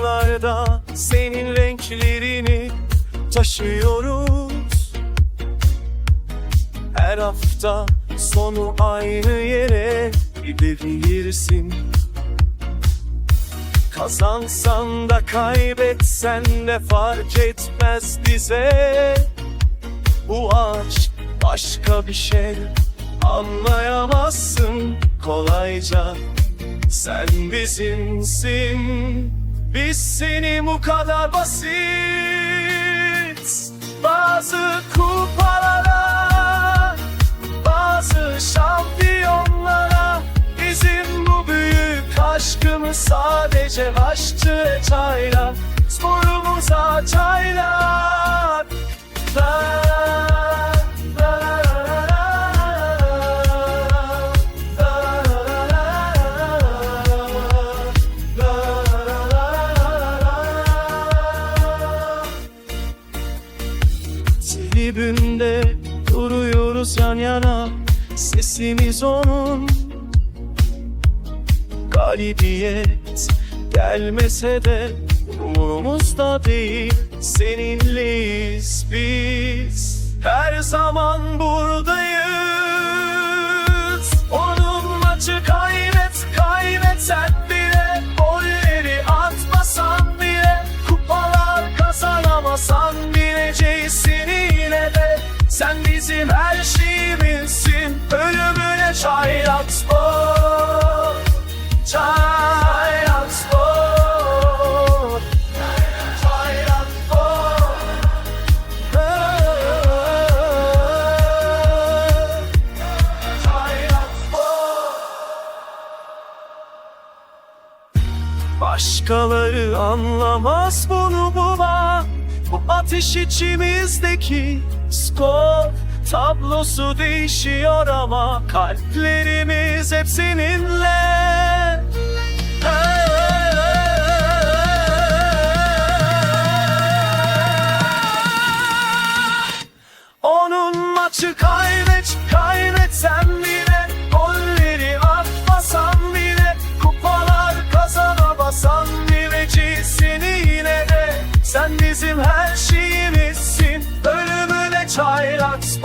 Sokaklarda senin renklerini taşıyoruz. Her hafta sonu aynı yere gidebilirsin. Kazansan da kaybetsen de fark etmez bize. Bu aşk başka bir şey. Anlayamazsın kolayca. Sen bizimsin Biz seni bu kadar basit Bazı kupalara Bazı şampiyonlara. Bizim bu büyük aşkımız sadece aşçı çaylar Sporumuza çaylar Tribünde duruyoruz yan yana. Sesimiz onun Galibiyet. Gelmese de Umurumuzda değil. Seninleyiz biz. Her zaman buradayız Başkaları anlamaz bunu baba Bu ateş içimizdeki skor Tablosu değişiyor ama Kalplerimiz hep seninle